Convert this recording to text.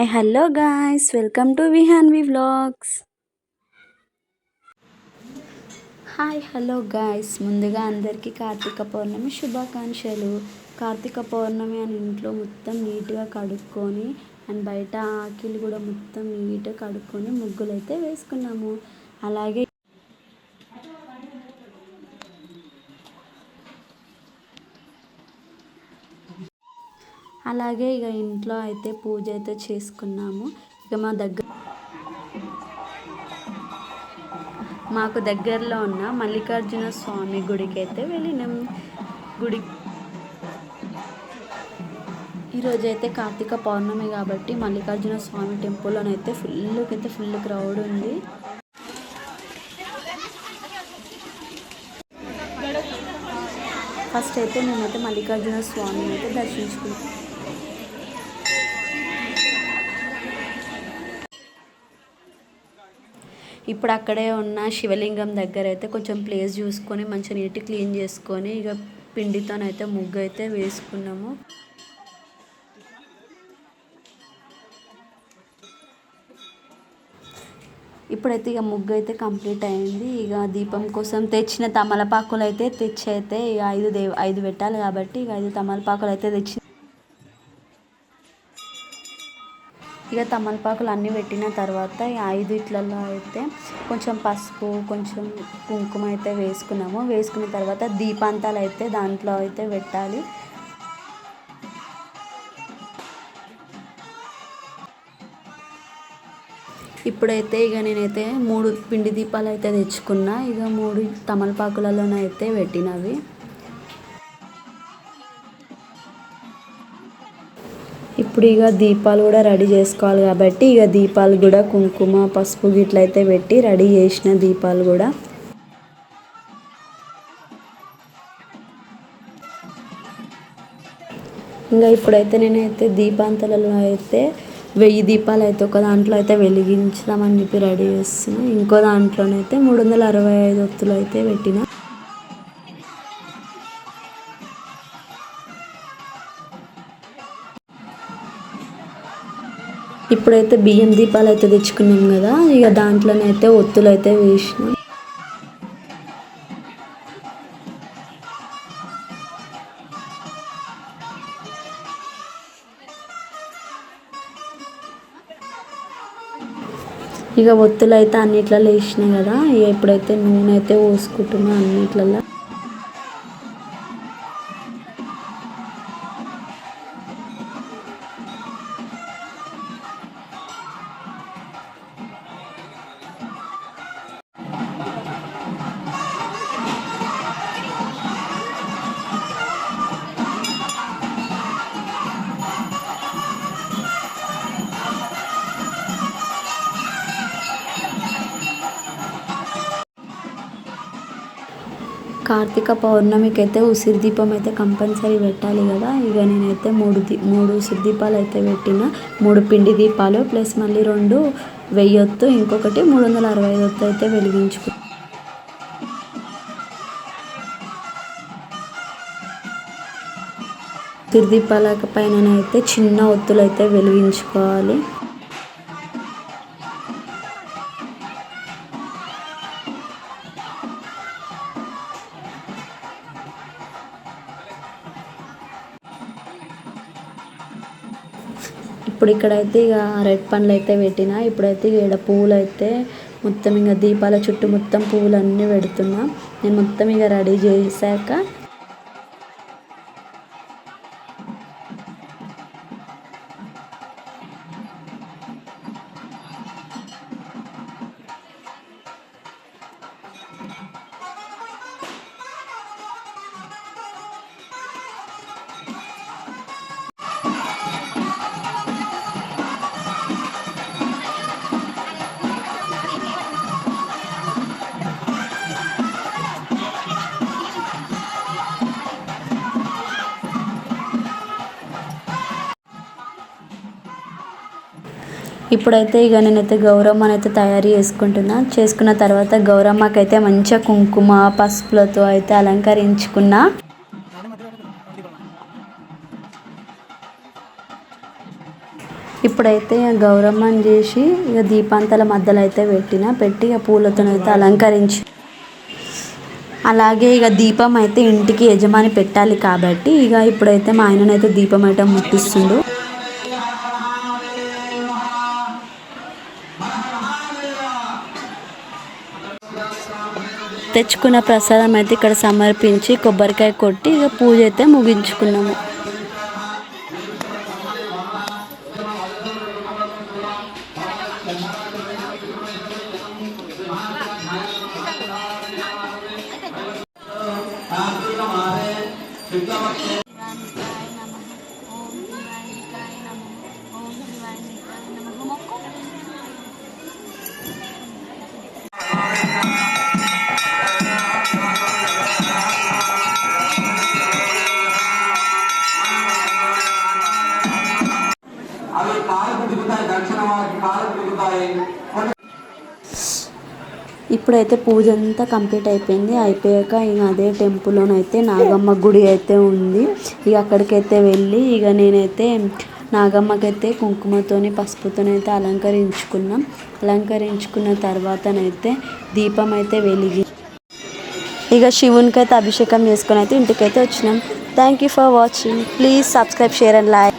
A hello guys welcome to Vihanvi vlogs hi hello guys ముందుగా అందరికీ కార్తీక పౌర్ణమి శుభాకాంక్షలు. కార్తీక పౌర్ణమి అని ఇంట్లో మొత్తం నీట్గా కడుక్కొని అండ్ బయట ఆకిలు కూడా మొత్తం నీట్గా కడుక్కొని ముగ్గులు అయితే వేసుకున్నాము. అలాగే అలాగే ఇక ఇంట్లో అయితే పూజ అయితే చేసుకున్నాము. ఇక మా దగ్గర మాకు దగ్గరలో ఉన్న మల్లికార్జున స్వామి గుడికి అయితే వెళ్ళినాం. గుడి ఈరోజు అయితే కార్తీక పౌర్ణమి కాబట్టి మల్లికార్జున స్వామి టెంపుల్లోనైతే ఫుల్కి అయితే ఫుల్ క్రౌడ్ ఉంది. ఫస్ట్ అయితే మేమైతే మల్లికార్జున స్వామిని అయితే దర్శించుకున్నాం. ఇప్పుడు అక్కడే ఉన్న శివలింగం దగ్గర అయితే కొంచెం ప్లేస్ చూసుకొని మంచిగా నీటి క్లీన్ చేసుకొని ఇక పిండితోనైతే ముగ్గు అయితే వేసుకున్నాము. ఇప్పుడైతే ఇక ముగ్గు అయితే కంప్లీట్ అయింది. ఇక దీపం కోసం తెచ్చిన తమలపాకులు అయితే తెచ్చి అయితే ఇక ఐదు దేవ ఐదు పెట్టాలి కాబట్టి ఇక ఐదు తమలపాకులు అయితే తెచ్చి ఇక తమలపాకులు అన్నీ పెట్టిన తర్వాత ఈ ఐదు ఇట్లలో అయితే కొంచెం పసుపు కొంచెం కుంకుమ అయితే వేసుకున్నాము. వేసుకున్న తర్వాత దీపాంతాలు అయితే దాంట్లో అయితే పెట్టాలి. ఇప్పుడైతే ఇక నేనైతే మూడు పిండి దీపాలు అయితే తెచ్చుకున్నా. ఇక మూడు తమలపాకులలోనైతే పెట్టినవి. ఇప్పుడు ఇక దీపాలు కూడా రెడీ చేసుకోవాలి కాబట్టి ఇక దీపాలు కూడా కుంకుమ పసుపు గిట్లయితే పెట్టి రెడీ చేసిన దీపాలు కూడా. ఇంకా ఇప్పుడైతే నేనైతే దీపాంతలలో అయితే వెయ్యి దీపాలు అయితే ఒక దాంట్లో అయితే వెలిగించుదామని చెప్పి రెడీ చేస్తున్నాను ఇంకో దాంట్లోనైతే మూడు వందల అరవై ఐదు ఒత్తులు అయితే పెట్టిన. ఇప్పుడైతే బియ్యం దీపాలు అయితే తెచ్చుకున్నాం కదా ఇక దాంట్లోనైతే ఒత్తులు అయితే వేసినాం. ఇక ఒత్తులు అయితే అన్నిట్లలో వేసినాయి కదా ఇక ఇప్పుడైతే నూనె అయితే పోసుకుంటున్నా అన్నిట్లలో. కార్తీక పౌర్ణమికి అయితే ఉసిరి దీపం అయితే కంపల్సరీ పెట్టాలి కదా. ఇక నేనైతే మూడు దీ మూడు ఉసిరి దీపాలు అయితే పెట్టిన. మూడు పిండి దీపాలు ప్లస్ మళ్ళీ రెండు వెయ్యొత్తు ఇంకొకటి మూడు వందల అరవై ఐదు ఒత్తు అయితే వెలిగించుకు. ఉసిరి దీపాల పైన అయితే చిన్న ఒత్తులు అయితే వెలిగించుకోవాలి. ఇప్పుడు ఇక్కడైతే ఇక రెడ్ పండ్లు అయితే పెట్టిన ఇప్పుడైతే ఇక్కడ పువ్వులు అయితే మొత్తం ఇంకా దీపాల చుట్టూ మొత్తం పువ్వులన్నీ పెడుతున్నా. నేను మొత్తం ఇక రెడీ చేశాక ఇప్పుడైతే ఇక నేనైతే గౌరమ్మని అయితే తయారు చేసుకుంటున్నా. చేసుకున్న తర్వాత గౌరమ్మకైతే మంచిగా కుంకుమ పసుపులతో అయితే అలంకరించుకున్నా. ఇప్పుడైతే ఇక గౌరమ్మని చేసి ఇక దీపాంతల మధ్యలో అయితే పెట్టిన. పెట్టి ఇక పూలతోనైతే అలంకరించి. అలాగే ఇక దీపం అయితే ఇంటికి యజమాని పెట్టాలి కాబట్టి ఇక ఇప్పుడైతే మా ఆయననైతే దీపం అయితే ముట్టిస్తుండు. తెచ్చుకున్న ప్రసాదం అయితే ఇక్కడ సమర్పించి కొబ్బరికాయ కొట్టి ఇక పూజ అయితే ముగించుకున్నాము. ఇప్పుడైతే పూజ అంతా కంప్లీట్ అయిపోయింది. అయిపోయాక ఇక అదే టెంపుల్లోనైతే నాగమ్మ గుడి అయితే ఉంది. ఇక అక్కడికైతే వెళ్ళి ఇక నేనైతే నాగమ్మకైతే కుంకుమతోని పసుపుతోనైతే అలంకరించుకున్నాం. అలంకరించుకున్న తర్వాతనైతే దీపం అయితే వెలిగి ఇక శివునికి అయితే అభిషేకం చేసుకొని అయితే ఇంటికైతే వచ్చినాం. Thank you for watching please subscribe share and like